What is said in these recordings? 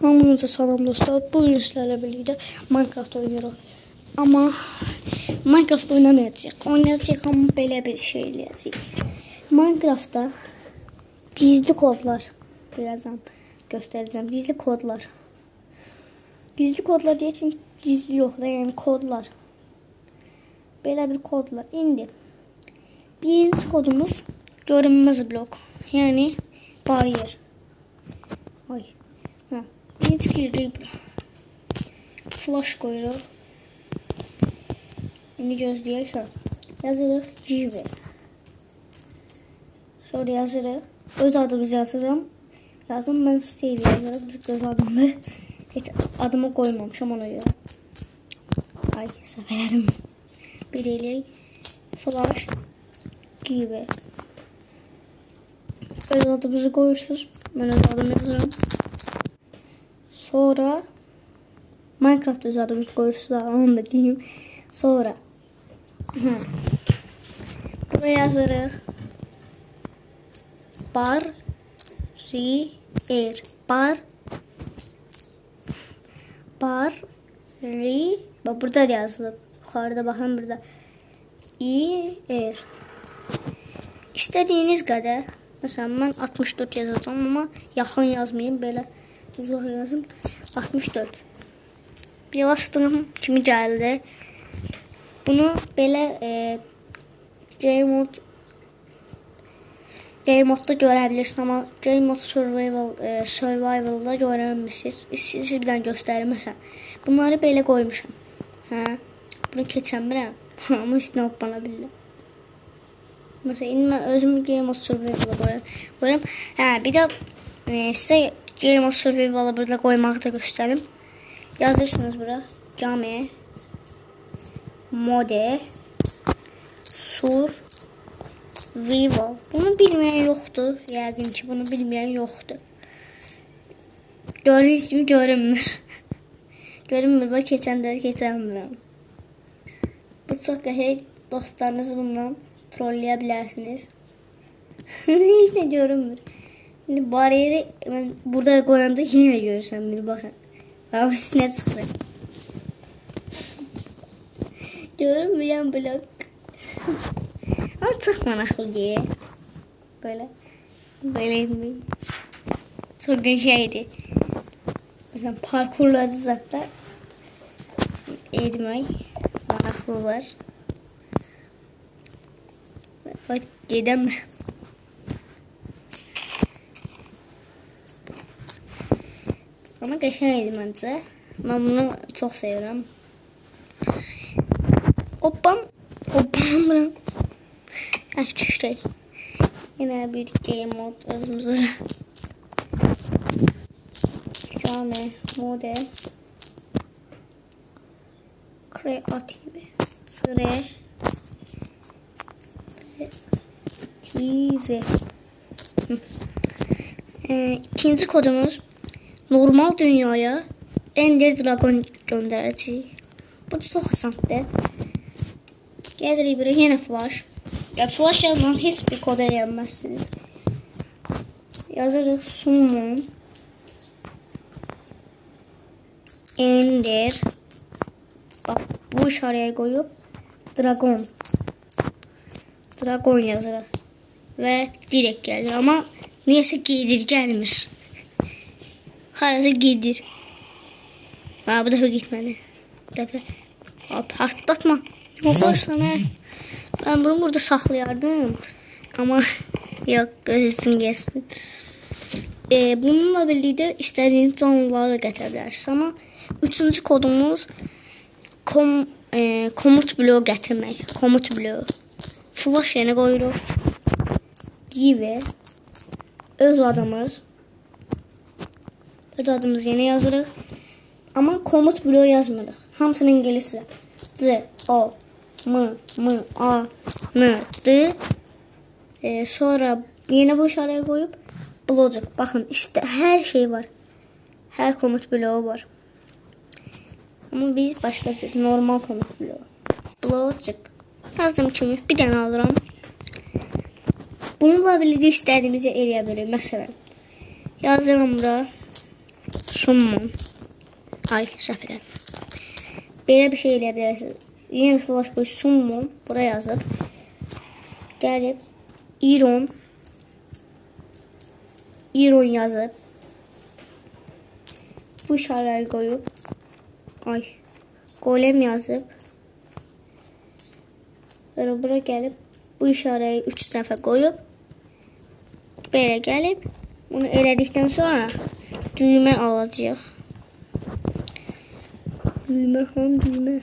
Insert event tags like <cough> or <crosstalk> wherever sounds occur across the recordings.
Hamınıza salam dostlar. Bugün sizlerle birlikte Minecraft oynuyoruz. Ama Minecraft oynamayacağıq. Oynayacağıq ama belə bir şey eləyəcəyik. Minecraftda gizli kodlar birazdan göstereceğim. Gizli kodlar. Gizli kodlar diye için gizli yok da yani kodlar. Belə bir kodlar. İndi birinci kodumuz görünmez blok. Yani bariyer. Ay. Giririk bura. Flash koyuruq. İndi gözləyək şöyle. Yazırıq Jive. Sonra yazırıq. Öz adımızı yazıram. Yazdım ben Steve yazırıq. Bir göz adımda. Heç adımı koymamışam ona göre. Ay səfələdim. Bir eləyək. Flash Jive. Öz adımızı koyursunuz. Ben öz adımı yazırım. Sonra Minecraft özel doğrusu da onu da diyeyim. Sonra <laughs> buraya yazarız. Bar Rir Bar Bar Ri Bak burada yazılı. Yukarıda bakın burada. İ er. İstediğiniz kadar. Mesela ben 64 yazacağım ama yakın yazmayayım böyle. 30 lazım. 64. Bir bastım. Şimdi geldi. Bunu böyle e, J-Mod J-Mod'da görebilirsiniz ama J-Mod Survival, e, Survival'da görəmişsiniz. Siz, siz birdən göstərim. Məsələn, bunları belə qoymuşam. Hə? Bunu keçəmirəm. <laughs> Amma üstünə hoppana bilirəm. Məsələn, indi mən özüm J-Mod Survival'a qoyuram. Hə, bir də e, sizə Game of Survival'ı burada qoymağı da göstərim. Yazırsınız bura. Game Mode Survival. Bunu bilməyən yoxdur. Yəqin ki, bunu bilməyən yoxdur. Gördüyünüz kimi görünmür. <laughs> görünmür. Bax, keçəndə keçəmirəm. Bu çox qəşəng dostlarınızı bundan trolleyebilirsiniz. <laughs> Hiç de görünmür. Şimdi bariyeri ben burada koyanda yine görürsem bir bakın. Abi üstüne çıktı. Görünmeyen blok. Ama çok manaklı diye. Böyle. Böyle mi? Çok şeydi. Mesela parkurladı zaten. Edmey. Manaklı var. Bak gedəm. Ama qəşəng idi məncə. Mən bunu çox sevirəm. Hoppam. Hoppam buram. Ah düşdük. Yine bir game mod özümüzü. Game mode. Kreative. Sıra. TV. Ee, ikinci kodumuz normal dünyaya Ender Dragon gönderəcəyik. Bu çox asandır. Gəlirik bura yenə flash. Ya flash yazılan heç bir kod eləyənməzsiniz. Yazırıq summon Ender Bak bu işarəyə qoyub Dragon Dragon yazırıq. ve direkt geldi ama neyse giydir gelmiş. Harası giydir. Aa, bu defa gitmedi. Bu defa Aa, partlatma. Yok başlama. Ben bunu burada saklayardım. Ama <laughs> yok gözüsün gelsin. Ee, bununla birlikte istediğiniz canlıları da getirebilirsiniz ama üçüncü kodumuz kom, e, komut bloğu getirmek. Komut bloğu. Flash yerine koyuyoruz gibi öz adımız öz adımız yeni yazırıq. Ama komut bloğu yazmırıq. Hamısını ingiliscə. C, O, M, M, A, N, D. E, sonra yeni bu işarəyə qoyub blocuk. Baxın, işte hər şey var. Hər komut bloğu var. Ama biz başka bir normal komut bloğu. Blocuk. Yazdım kimi bir dənə alıram. Bununla birlikte istediğimizi eləyə bilərik. Məsələn, yazıram bura summon. Ay səhv elədim. Belə bir şey eləyə bilərsiniz. Yeni flash boy summon buraya yazıb gəlib iron iron yazıb bu işarəyi qoyub ay golem yazıb Sonra bura gəlib bu işarəyi 3 dəfə qoyub belə gəlib bunu elədikdən sonra düymə alacağıq. Düymə ham düymə.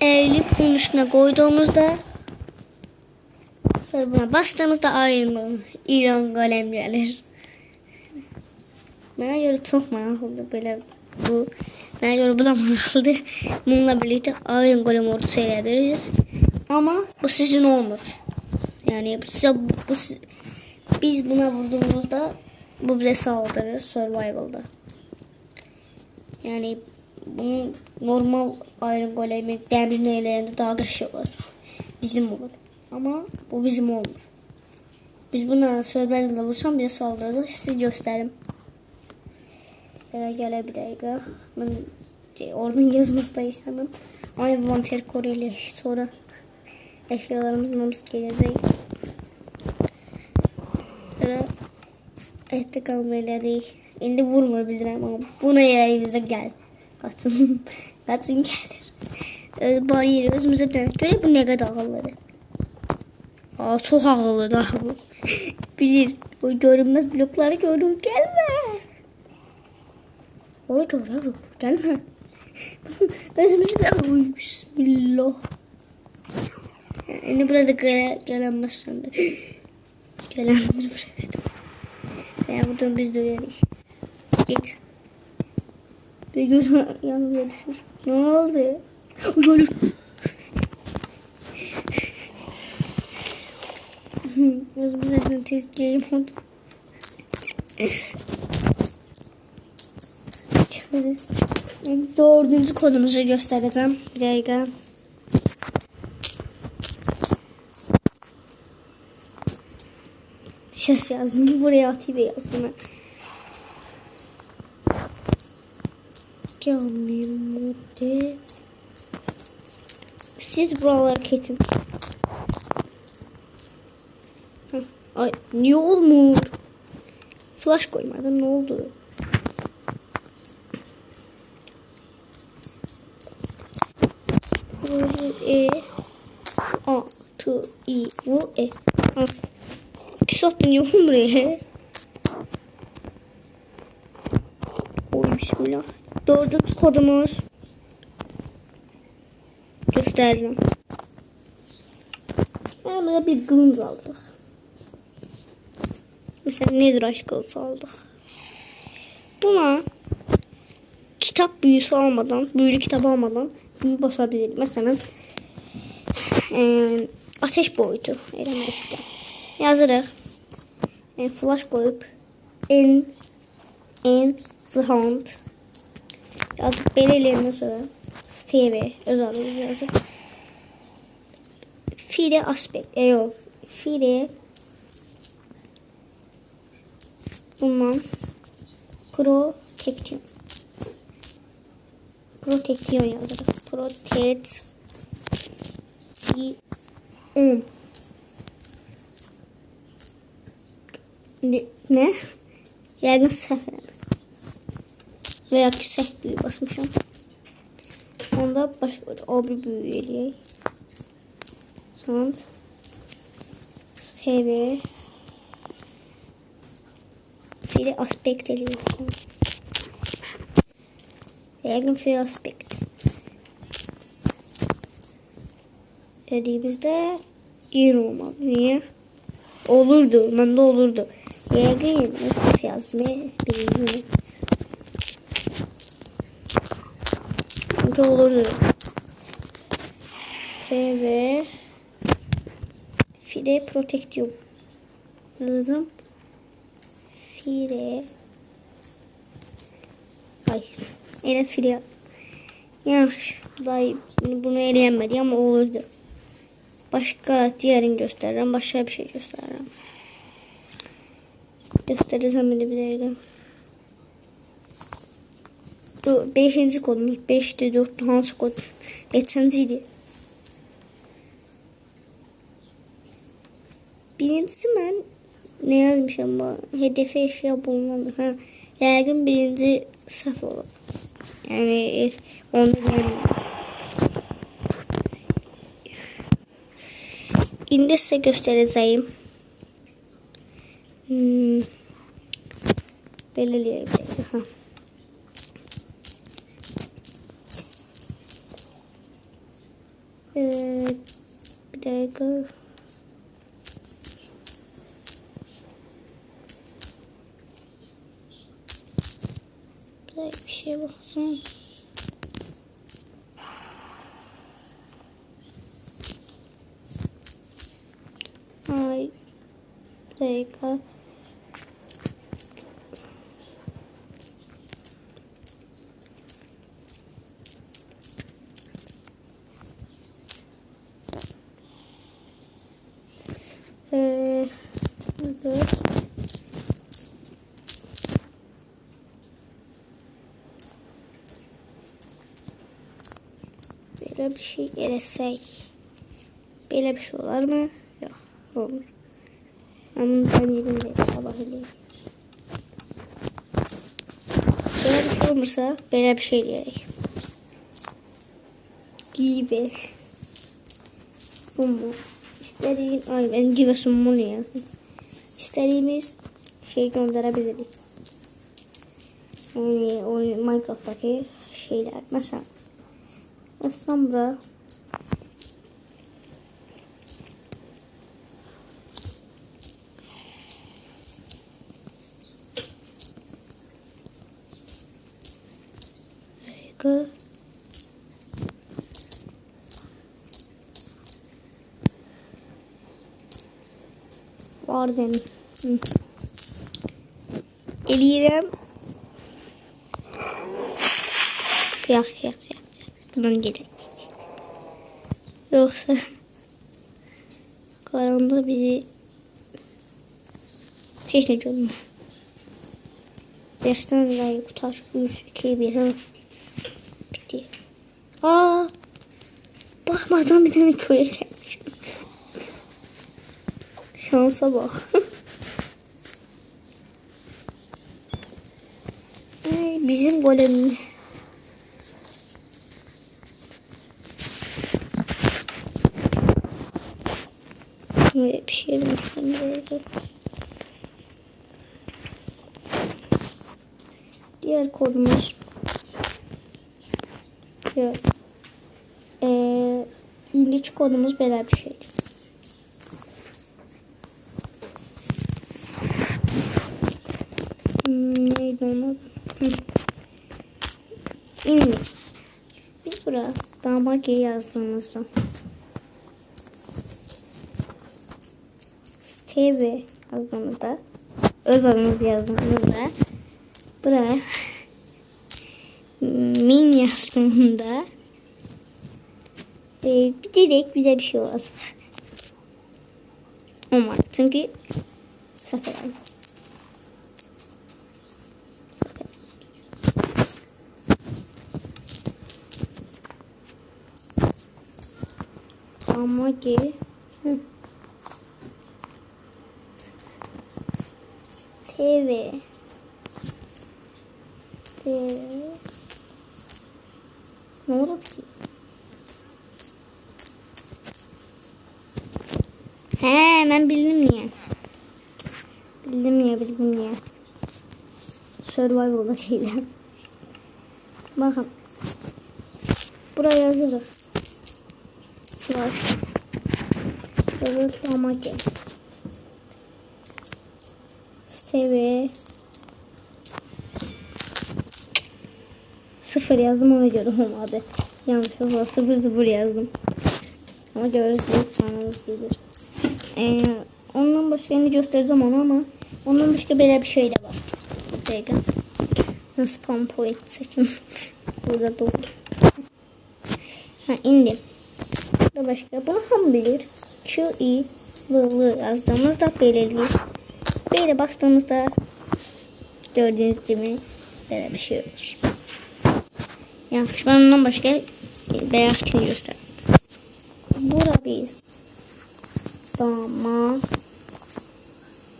Eğilip bunun üstüne koyduğumuzda sonra buna bastığımızda aynı İran golem gelir. Bana göre çok maraqlıdır belə bu. Bana göre bu da maraqlıdır. Bununla birlikte Iron Golem ordusu eləyə Ama bu sizin olmur. Yani size bu, bu biz buna vurduğumuzda bu bize saldırır survival'da. Yani bunu normal Iron Golem'i dəmirin eləyəndə daha qəşəng olur. Bizim olur. Ama bu bizim olmur. Biz buna survival'da vursam bize saldırır. Size göstərim. Belə gələ bir dəqiqə. Mən şey, oradan yazmaq da istəməm. Ay volunteer koru ilə sonra eşyalarımızın hamısı gələcək. Belə ette qalma elədik. İndi vurmur bilirəm amma buna yerəyimizə gəl. Qaçın. Qaçın <laughs> gəlir. Öz bariyeri özümüzə dönüb. Görə bu nə qədər ağıllıdır. Aa, çox ağıllıdır ha bu. <laughs> Bilir. O görünməz blokları görür. Gəlmə. Onu abi. Gelme. Özümüzü bir Oy, Bismillah. Yani burada gele, gelemez sonra. Gelemez burada. Ya buradan biz dönerik. Git. Gün <laughs> yanımıza düşür. Ne oldu? Uzanır. Özümüzden tez geleyim oldu. Şöyle dördüncü kodumuzu göstereceğim. Bir dakika. Ses yazdım. Buraya atayım yazdım. ben. Canlı. Siz buraları. Hah, Ay niye olmuyor? Flash koymadan ne oldu? E A T I V E Ha. Yok mu buraya? Oy bismillah. Dördüncü kodumuz. Ben burada bir kılınç aldık. Mesela nedir aşk kılıç aldık. Buna kitap büyüsü almadan, büyülü kitap almadan büyü basabilirim. Mesela e, ateş boyutu eləmək istəyirəm. Yazırıq. E, flash koyup en en zıhant yazıp belə eləyəndən sonra Steve öz adını yazıb. Fire aspect. E, yok. Fire bundan protection protection yazırıq. Protect on ne? ne? Yəqin səhv elədim. Və ya ki səhv büyü basmışam. Onda başqa o bir büyü eləyək. Sound TV Free aspect eləyək. Yəqin free aspect. Dediğimizde iyi olmalı. Niye? Olurdu. Bende olurdu. Yəqin nasıl yazdım birinci. Çünkü olurdu. TV Fire Protection Yazdım. Fire Ay Ele fire Yanlış Dayı bunu eləyənmədi ama olurdu. Başka diğerini gösteririm. Başka bir şey gösteririm. Göstereceğim bile bir dakika. Bu beşinci kodumuz. Beşti, dörtlü hansı kod? Geçenciydi. Birincisi ben ne yazmışım bu? Hedefe eşya bulunamıyor. Ha, yaygın birinci saf olur. Yani onu bilmiyorum. Şimdi size göstereceğim. Hmm. Belirleyelim. Ha. Evet. Bir dakika. Bir dakika bir şeye baksana. Ay. Bir dakika. Ee, evet. Böyle bir şey elesek. Böyle bir şey olar mı? Yok. Olmur. Ama ben yedim de sabah öyle. Böyle bir şey olmursa böyle bir şey diyerek. Gibi. Sumu. İstediğim, ay ben gibi sumu ne yazdım. İstediğimiz şey gönderebiliriz. Yani o Minecraft'taki şeyler. Mesela Asambra Harika. Varden. Hı. Eleyirəm. Yak yak yak. Bundan gedək. Yoksa karanlık bizi hiç ne görmüyor. Beşten dolayı kutaş 3, 2, 1 ha. Bitti. Aa, bakmadan bir tane köye gelmiş. Şansa bak. <laughs> Ay, bizim golemimiz. Evet, bir şey demiştim. Böyle. Diğer kodumuz evet. ee, İngiliz kodumuz böyle bir şeydi. Hmm, neydi onu? Hı. İngiliz. Biz biraz damak yazdığımızda TV yazdığımızda öz adımızı yazdığımızda buraya min yazdığımda e, direkt bize bir şey olmaz. Olmaz. Çünkü sıfır. Ama ki Hı. TV TV Ne oldu ki? He ben bildim niye. Bildim niye bildim niye. Survival'da değilim. Bakın. Buraya yazırız. Şu an. Evet amacı. Seviye. Sıfır yazdım ona göre olmadı. Yanlış oldu. Sıfır sıfır yazdım. Ama görürsünüz sanırız gelir. Ee, ondan başka yeni göstereceğim onu ama ondan başka böyle bir şey de var. Bir dakika. Spam point seçim. <laughs> Burada doğru. Ha indim. Ve başka bunu ham bilir. Q, I, V, V yazdığımızda belirli. Böyle bastığımızda gördüğünüz gibi böyle bir şey olur. Yani ondan başka beyaz kini göster. Burada biz dama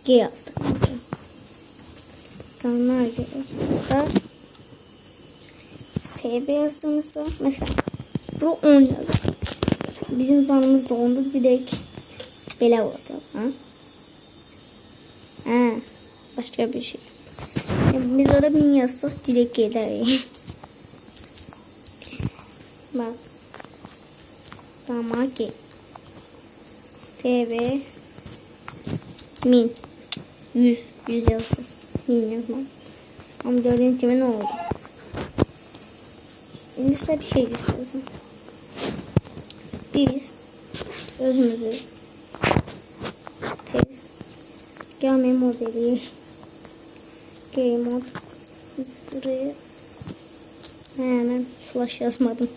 G yazdık. Dama G yazdığımızda TB yazdığımızda mesela bu 10 yazar. Bizim canımız dondu direkt olacaq. Ha? Ha, başka bir şey. Yani biz orada bin yazsaq direkt gedərik. Bak. Tamam ki. TV min 100 100 yazdı. Min yazmam. Ama gördüğünüz gibi ne oldu? Şimdi size bir şey göstereceğim. Biz özümüzü game modeli game mod buraya hemen flash yazmadım.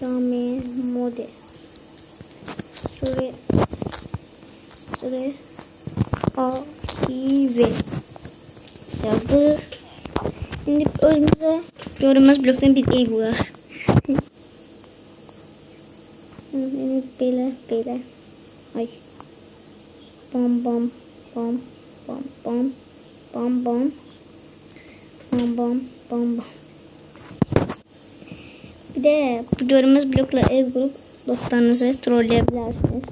Game model Şuraya Şuraya A I V yazdık. Şimdi önümüze görünmez bloktan bir ev. Şimdi böyle böyle. Ay. Bam bam bam bam bam bam bam bam bam bam bam. Bir de bu görünmez blokla ev kurup dostlarınızı trolleyebilirsiniz.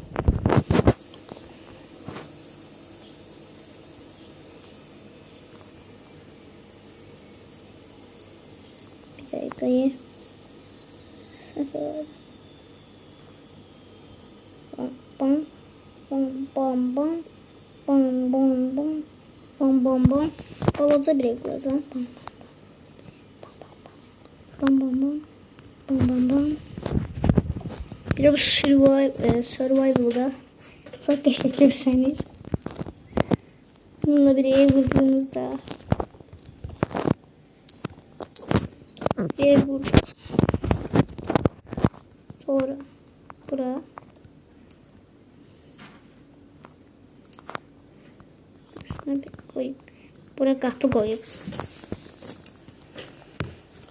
Bir dakikayı. Sıfır. Bam bam bam bam bam Bom bom bom. Bom bom bom. Powodzę bieg glazą. Bom bom bom. Bom bom bom. Biraz survival, e, survival'da çok keşfettirseniz. Bununla bir ev vurduğumuzda ev vurduk. Bunu bir koyayım. Buraya kahve koyayım.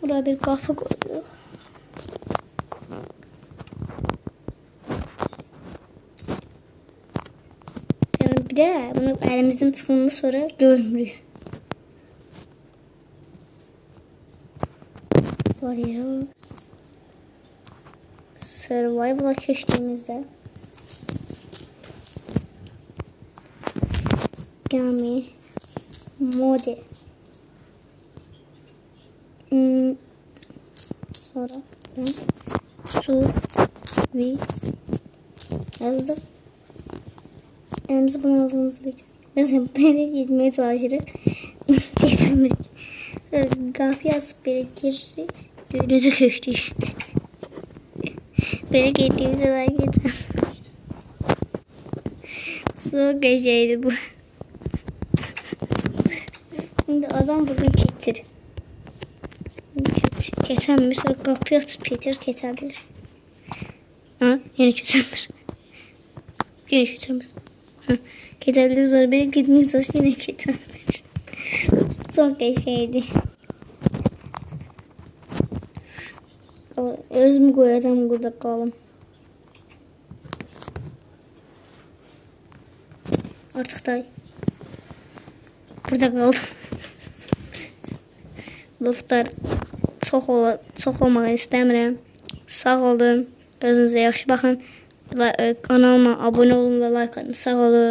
Buraya bir kahve koyuyorum. Yani bir de bunu elimizden çıkılmış sonra görmüyor. Soruyorum. Survival'a geçtiğimizde Camii Mode hmm. Sonra ben su vi yazdım. Elimizi bunu aldığımızı bekliyorum. Mesela beni gitmeye çalışırız. Getirmek. Gafiyaz belirtir. Düğünüzü köştü. Böyle gittiğimize daha getirmek. Soğuk köşeydi bu. Arkadan buradan çektir. Kesemir. Kapıyı atıp Peter kesebilir. Ha, yine kesemir. Yine kesemir. Kesebilir zor. Benim gitmiş taşı yine kesemir. Son keseydi. Özümü koyacağım burada kalım. Artık da burada kaldım. Dostlar çox ola, çox olmağı istəmirəm. Sağ olun. Özünüzə yaxşı baxın. Kanalıma abunə olun və like atın. Sağ olun.